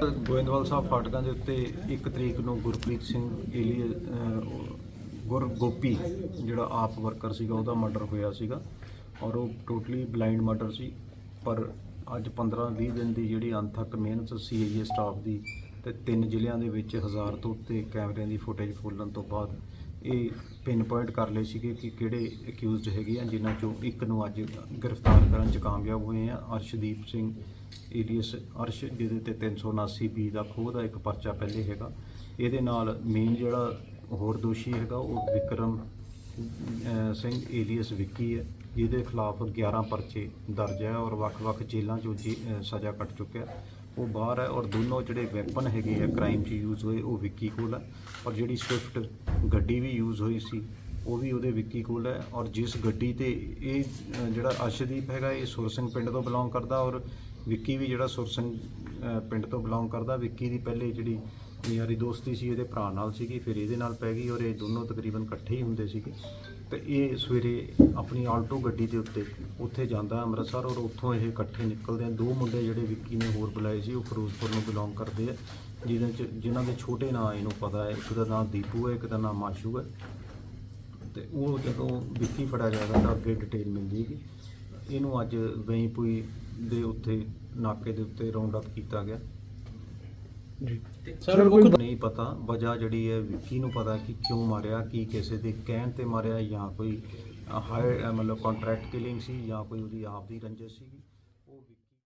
ਗੋਇੰਦਵਾਲ ਸਾਹਿਬ ਫਾਟਕਾਂ ਦੇ ਉੱਤੇ 1 ਤਰੀਕ ਨੂੰ ਗੁਰਪ੍ਰੀਤ ਸਿੰਘ ਏਲੀ ਗੁਰ ਗੋਪੀ ਜਿਹੜਾ ਆਪ ਵਰਕਰ ਸੀਗਾ, ਉਹਦਾ ਮਰਡਰ ਹੋਇਆ ਸੀਗਾ ਔਰ ਉਹ ਟੋਟਲੀ ਬਲਾਈਂਡ ਮਰਡਰ ਸੀ। ਪਰ ਅੱਜ 15-20 ਦਿਨ ਦੀ ਜਿਹੜੀ ਅਣਥੱਕ ਮਿਹਨਤ ਸੀਆਈਏ ਸਟਾਫ ਦੀ ਤੇ ਤਿੰਨ ਜ਼ਿਲ੍ਹਿਆਂ ਦੇ ਵਿੱਚ ਹਜ਼ਾਰ ਤੋਂ ਉੱਤੇ ਕੈਮਰਿਆਂ ਦੀ ਫੁਟੇਜ ਫੋਲਣ ਤੋਂ ਬਾਅਦ ਇਹ ਪਿੰਨ ਪੁਆਇੰਟ ਕਰ ਲਏ ਸੀਗੇ ਕਿ ਕਿਹੜੇ ਅਕਿਊਜ਼ਡ ਹੈਗੇ ਆ, ਜਿਨ੍ਹਾਂ ਚੋਂ ਇੱਕ ਨੂੰ ਅੱਜ ਗ੍ਰਿਫਤਾਰ ਕਰਨ 'ਚ ਕਾਮਯਾਬ ਹੋਏ ਆ। ਅਰਸ਼ਦੀਪ ਸਿੰਘ ਏਲੀਅਸ ਅਰਸ਼, ਜਿਹਦੇ ਤੇ 379 ਬੀ ਦਾ ਖੋਹ ਦਾ ਇੱਕ ਪਰਚਾ ਪਹਿਲੇ ਹੈਗਾ। ਇਹਦੇ ਨਾਲ ਮੇਨ ਜਿਹੜਾ ਹੋਰ ਦੋਸ਼ੀ ਹੈਗਾ, ਉਹ ਵਿਕਰਮ ਅਹ, ਸਿੰਘ ਏਲੀਅਸ ਵਿੱਕੀ ਹੈ ਜਿਹਦੇ ਖਿਲਾਫ 11 ਪਰਚੇ ਦਰਜ ਹੈ ਔਰ ਵੱਖ-ਵੱਖ ਜੇਲ੍ਹਾਂ 'ਚੋਂ ਜੇ- ਅਹ, ਸਜ਼ਾ ਕੱਟ ਚੁੱਕਿਆ ਉਹ ਬਾਹਰ ਹੈ ਔਰ ਦੋਨੋਂ ਜਿਹੜੇ ਵੈਪਨ ਹੈਗੇ ਆ ਕ੍ਰਾਈਮ 'ਚ ਯੂਜ਼ ਹੋਏ ਉਹ ਵਿੱਕੀ ਕੋਲ ਹੈ। ਔਰ ਜਿਹੜੀ ਸਵਿਫਟ ਗੱਡੀ ਵੀ ਯੂਜ਼ ਹੋਈ ਸੀ ਉਹ ਵੀ ਉਹਦੇ ਵਿੱਕੀ ਕੋਲ ਹੈ। ਔਰ ਜਿਸ ਗੱਡੀ ਤੇ ਇਹ ਅਹ, ਜਿਹੜਾ ਅਰਸ਼ਦੀਪ ਹੈਗਾ ਇਹ ਸੁਰ ਸਿੰਘ ਪਿੰਡ ਤੋਂ ਬਿਲੋਂਗ ਕਰਦਾ ਔਰ ਵਿੱਕੀ ਵੀ ਜਿਹੜਾ ਸੁਰ ਸਿੰਘ ਪਿੰਡ ਤੋਂ ਬਿਲੋਂਗ ਕਰਦਾ, ਵਿੱਕੀ ਦੀ ਪਹਿਲੇ ਜਿਹੜੀ ਯਾਰੀ ਦੋਸਤੀ ਸੀ ਇਹਦੇ ਭਰਾ ਨਾਲ ਸੀਗੀ, ਫਿਰ ਇਹਦੇ ਨਾਲ ਪੈ ਗਈ ਔਰ ਇਹ ਦੋਨੋਂ ਤਕਰੀਬਨ ਇਕੱਠੇ ਹੀ ਹੁੰਦੇ ਸੀਗੇ। ਤੇ ਇਹ ਸਵੇਰੇ ਆਪਣੀ ਆਲਟੋ ਗੱਡੀ ਦੇ ਉੱਤੇ ਉੱਥੇ ਜਾਂਦਾ ਅੰਮ੍ਰਿਤਸਰ ਔਰ ਉੱਥੋਂ ਇਹ ਇਕੱਠੇ ਨਿਕਲਦੇ ਆ। ਦੋ ਮੁੰਡੇ ਜਿਹੜੇ ਵਿੱਕੀ ਨੇ ਹੋਰ ਬੁਲਾਏ ਸੀ, ਉਹ ਫਿਰੋਜ਼ਪੁਰ ਨੂੰ ਬਿਲੋਂਗ ਕਰਦੇ ਆ, ਜਿਹਦੇ ਚ, ਜਿਨ੍ਹਾਂ ਦੇ ਛੋਟੇ ਨਾਂ ਇਹਨੂੰ ਪਤਾ ਹੈ। ਇੱਕ ਦਾ ਨਾਮ ਦੀਪੂ ਹੈ, ਇੱਕ ਦਾ ਨਾਮ ਮਾਸ਼ੂ ਹੈ। ਤੇ ਉਹ ਜਦੋਂ ਵਿੱਕੀ ਫੜਿਆ ਜਾਏਗਾ ਤਾਂ ਅੱਗੇ ਡਿਟੇਲ ਮਿਲ ਜੇਗੀ ਇਹਨੂੰ ਅੱਜ ਵਈਪੁਈ ਦੇ ਉੱਥੇ ਨਾਕੇ ਦੇ ਉੱਤੇ ਰਾਉਂਡ ਅਪ ਕੀਤਾ ਗਿਆ। ਸਰ ਕੋਈ ਨਹੀਂ ਪਤਾ ਵਜ੍ਹਾ ਜਿਹੜੀ ਹੈ ਵਿੱਕੀ ਨੂੰ ਪਤਾ ਕਿ ਕਿਉਂ ਮਾਰਿਆ ਕੀ ਕਿਸੇ ਦੇ ਕਹਿਣ ਤੇ ਮਾਰਿਆ ਜਾਂ ਕੋਈ ਹਾਇਰ ਮਤਲਬ ਕੰਟਰੈਕਟ ਕਿਲਿੰਗ ਸੀ ਜਾਂ ਕੋਈ ਉਹਦੀ ਆਪ ਦੀ ਰੰਜਿਸ਼ ਸੀਗੀ।